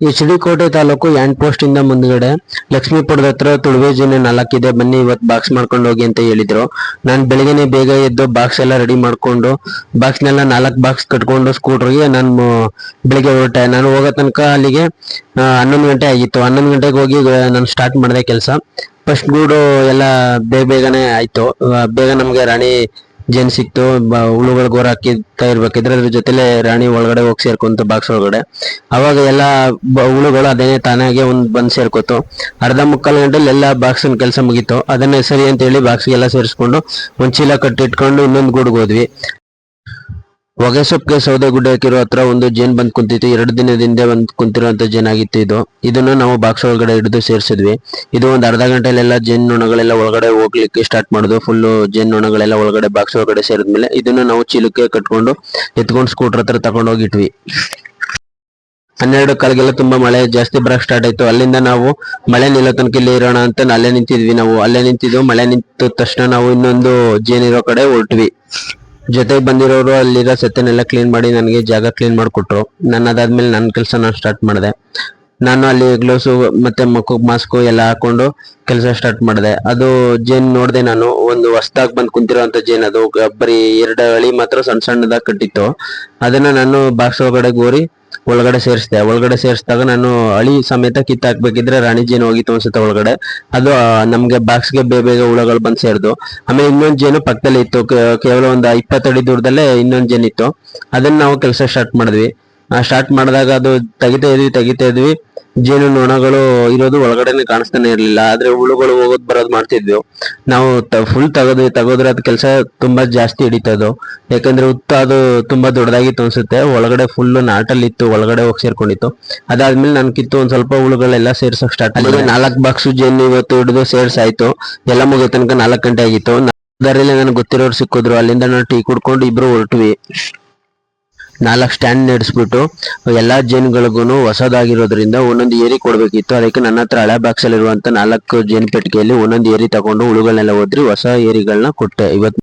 H D ಕೋಟೆ taluk and post ಇಂದ ಮುಂದ್ಗಡೆ ಲಕ್ಷ್ಮೀಪುರದ ಹತ್ರ ತುಳುವೆ ಜೀನೆ ನಾಲ್ಕಿದೆ. ಬನ್ನಿ ಇವತ್ತು ಬಾಕ್ಸ್ ಮಾಡ್ಕೊಂಡು ಹೋಗಿ ಅಂತ ಹೇಳಿದ್ರು. ನಾನು ಬೆಳಿಗ್ಗೆನೆ ಬೇಗ ಎದ್ದು ಬಾಕ್ಸ್ ಎಲ್ಲ ರೆಡಿ ಮಾಡ್ಕೊಂಡು ಬಾಕ್ಸ್ನೆಲ್ಲ ನಾಲ್ಕು ಬಾಕ್ಸ್ ಕಟ್ಕೊಂಡು ಸ್ಕೂಟ್ರಿಗೆ ನಾನು ಬೆಳಿಗ್ಗೆ ಹೊರಟೆ. ನಾನು ಹೋಗೋ ತನಕ ಅಲ್ಲಿಗೆ ಹನ್ನೊಂದು ಗಂಟೆ ಆಗಿತ್ತು. ಹನ್ನೊಂದು ಗಂಟೆಗೆ ಹೋಗಿ ನಾನು ಸ್ಟಾರ್ಟ್ ಮಾಡಿದೆ ಕೆಲಸ. ಫಸ್ಟ್ ಗೂಡು ಎಲ್ಲ ಬೇಗ ಬೇಗನೆ ಆಯ್ತು. ಬೇಗ ನಮಗೆ ರಾಣಿ ಜೇನ್ ಸಿಕ್ತು ಹುಳುಗಳು ಗೋರ್ ಹಾಕಿತಾ ಇರ್ಬೇಕಿದ್ರೆ ಅದ್ರ ಜೊತೆಲೆ ರಾಣಿ ಒಳಗಡೆ ಹೋಗಿ ಸೇರ್ಕೊಂತು ಬಾಕ್ಸ್ ಒಳಗಡೆ. ಅವಾಗ ಎಲ್ಲ ಹುಳುಗಳು ಅದೇನೆ ತಾನಾಗೆ ಒಂದ್ ಬಂದ್ ಸೇರ್ಕೊತು. ಅರ್ಧ ಮುಕ್ಕಾಲು ಗಂಟೆಲಿ ಎಲ್ಲ ಬಾಕ್ಸ್ ಕೆಲಸ ಮುಗೀತು. ಅದನ್ನ ಸರಿ ಅಂತ ಹೇಳಿ ಬಾಕ್ಸ್ಗೆಲ್ಲ ಸೇರಿಸ್ಕೊಂಡು ಒಂದ್ ಚೀಲ ಕಟ್ಟಿಟ್ಕೊಂಡು ಇನ್ನೊಂದು ಗೂಡ್ಗೆ ಹೋದ್ವಿ. ಹೊಗೆ ಸೊಪ್ಪಿಗೆ ಸೌದೆ ಗುಡ್ಡೆ ಹಾಕಿರೋ ಹತ್ರ ಒಂದು ಜೇನ್ ಬಂದ್ ಕುಂತಿತ್ತು. ಎರಡು ದಿನದಿಂದ ಬಂದ್ ಕುಂತಿರುವಂತ ಜೇನ್ ಆಗಿತ್ತು ಇದು. ಇದನ್ನು ನಾವು ಬಾಕ್ಸ್ ಒಳಗಡೆ ಹಿಡಿದು ಸೇರಿಸಿದ್ವಿ. ಇದು ಒಂದ್ ಅರ್ಧ ಗಂಟೆಲೆಲ್ಲ ಜೇನ್ ನೊಣಗಳೆಲ್ಲ ಒಳಗಡೆ ಹೋಗ್ಲಿಕ್ಕೆ ಸ್ಟಾರ್ಟ್ ಮಾಡುದು. ಫುಲ್ ಜೇನ್ ನೊಣಗಳೆಲ್ಲ ಒಳಗಡೆ ಬಾಕ್ಸ್ ಒಳಗಡೆ ಸೇರಿದ್ಮೇಲೆ ಇದನ್ನು ನಾವು ಚೀಲಕ್ಕೆ ಕಟ್ಕೊಂಡು ಎತ್ಕೊಂಡು ಸ್ಕೂಟರ್ ಹತ್ರ ತಗೊಂಡು ಹೋಗಿಟ್ವಿ ಹನ್ನೆರಡು ಕಾಲಿಗೆಲ್ಲ ತುಂಬಾ ಮಳೆ ಜಾಸ್ತಿ ಬರಕ್ ಸ್ಟಾರ್ಟ್ ಆಯ್ತು. ಅಲ್ಲಿಂದ ನಾವು ಮಳೆ ನಿಲ್ಲೋ ತನಕ ಇಲ್ಲಿ ಇರೋಣ ಅಂತ ಅಲ್ಲೇ ನಿಂತಿದ್ವಿ ನಾವು. ಅಲ್ಲೇ ನಿಂತಿದ್ವು ಮಳೆ ನಿಂತ ತಕ್ಷಣ ನಾವು ಇನ್ನೊಂದು ಜೇನಿರೋ ಕಡೆ ಹೊರಟ್ವಿ. ಜೊತೆಗೆ ಬಂದಿರೋರು ಅಲ್ಲಿರೋ ಸೆತ್ತನೆಲ್ಲ ಕ್ಲೀನ್ ಮಾಡಿ ನನಗೆ ಜಾಗ ಕ್ಲೀನ್ ಮಾಡಿಕೊಟ್ರು. ನಾನು ಅದಾದ್ಮೇಲೆ ನನ್ನ ಕೆಲಸ ನಾನು ಸ್ಟಾರ್ಟ್ ಮಾಡಿದೆ. ನಾನು ಅಲ್ಲಿ ಗ್ಲೌಸು ಮತ್ತೆ ಮುಖಕ್ಕೆ ಮಾಸ್ಕು ಎಲ್ಲ ಹಾಕೊಂಡು ಕೆಲಸ ಸ್ಟಾರ್ಟ್ ಮಾಡಿದೆ. ಅದು ಜೇನ್ ನೋಡಿದೆ ನಾನು, ಒಂದು ಹೊಸ್ದಾಗ್ ಬಂದು ಕುಂತಿರೋಂಥ ಜೇನ್ ಅದು. ಬರೀ ಎರಡು ಅಳಿ ಮಾತ್ರ ಸಣ್ಣ ಸಣ್ಣದಾಗಿ ಕಟ್ಟಿತ್ತು. ಅದನ್ನ ನಾನು ಬಾಕ್ಸ್ ಒಳಗಡೆ ಗೋರಿ ಒಳಗಡೆ ಸೇರಿಸಿದೆ. ಒಳಗಡೆ ಸೇರಿಸಿದಾಗ ನಾನು ಅಳಿ ಸಮೇತ ಕಿತ್ತಾಕ್ಬೇಕಿದ್ರೆ ರಾಣಿ ಜೇನು ಹೋಗಿತ್ತು ಅನ್ಸುತ್ತೆ ಒಳಗಡೆ. ಅದು ನಮಗೆ ಬಾಕ್ಸ್ಗೆ ಬೇಗ ಬೇಗ ಹುಳಗಳು ಬಂದು ಸೇರಿದ್ವು ಆಮೇಲೆ ಇನ್ನೊಂದ್ ಜೇನು ಪಕ್ಕದಲ್ಲಿ ಇತ್ತು ಕೇವಲ ಒಂದು ಇಪ್ಪತ್ತಡಿ ದೂರದಲ್ಲೇ ಇನ್ನೊಂದ್ ಜೇನು ಇತ್ತು ಅದನ್ನ ನಾವು ಕೆಲಸ ಸ್ಟಾರ್ಟ್ ಮಾಡಿದ್ವಿ. ಸ್ಟಾರ್ಟ್ ಮಾಡಿದಾಗ ಅದು ತೆಗಿತಾ ಇದ್ವಿ ತೆಗಿತಾ ಇದ್ವಿ. ಜೇನು ನೊಣಗಳು ಇರೋದು ಒಳಗಡೆನೆ ಕಾಣಿಸ್ತಾನೆ ಇರ್ಲಿಲ್ಲ. ಆದ್ರೆ ಹುಳುಗಳು ಹೋಗೋದ್ ಬರೋದ್ ಮಾಡ್ತಿದ್ವಿ. ನಾವು ಫುಲ್ ತಗದ್ವಿ ತಗೋದ್ರೆ ಅದ್ ಕೆಲಸ ತುಂಬಾ ಜಾಸ್ತಿ ಹಿಡಿತದು ಯಾಕಂದ್ರೆ ಉತ್ತ ಅದು ತುಂಬಾ ದೊಡ್ಡದಾಗಿತ್ತು ಅನ್ಸುತ್ತೆ. ಒಳಗಡೆ ಫುಲ್ ನಾಟಲ್ಲಿ ಇತ್ತು ಒಳಗಡೆ ಹೋಗಿ ಸೇರ್ಕೊಂಡಿತ್ತು. ಅದಾದ್ಮೇಲೆ ನನ್ ಕಿತ್ತು ಒಂದ್ ಸ್ವಲ್ಪ ಹುಳುಗಳೆಲ್ಲ ಸೇರ್ಸಕ್ ಸ್ಟಾರ್ಟ್ ಆಗಿದೆ ನಾಲ್ಕು ಬಾಕ್ಸ್ ಜೇನು ಇವತ್ತು ಹಿಡಿದು ಸೇರ್ಸಾಯ್ತು. ಎಲ್ಲ ಮುಗಿದ ತನಕ ನಾಲ್ಕು ಗಂಟೆ ಆಗಿತ್ತು. ದಾರಿಯಲ್ಲಿ ನನಗೆ ಗೊತ್ತಿರೋರು ಸಿಕ್ಕಿದ್ರು. ಅಲ್ಲಿಂದ ನಾನು ಟೀ ಕುಡ್ಕೊಂಡು ಇಬ್ರು ಹೊರಟ್ವಿ. ನಾಲ್ಕು ಸ್ಟ್ಯಾಂಡ್ ನಡೆಸ್ಬಿಟ್ಟು, ಎಲ್ಲ ಜೇನುಗಳಿಗೂ ಹೊಸದಾಗಿರೋದ್ರಿಂದ ಒಂದೊಂದು ಏರಿ ಕೊಡಬೇಕಿತ್ತು. ಅದಕ್ಕೆ ನನ್ನ ಹತ್ರ ಹಳೆ ಬಾಕ್ಸ್ ಅಲ್ಲಿ ಇರುವಂತ ನಾಲ್ಕು ಜೇನು ಪೆಟ್ಟಿಗೆಯಲ್ಲಿ ಒಂದೊಂದು ಏರಿ ತಗೊಂಡು ಹುಳುಗಳನ್ನೆಲ್ಲ ಓದ್ರಿ ಹೊಸ ಏರಿಗಳನ್ನ ಕೊಟ್ಟೆ. ಇವತ್ತು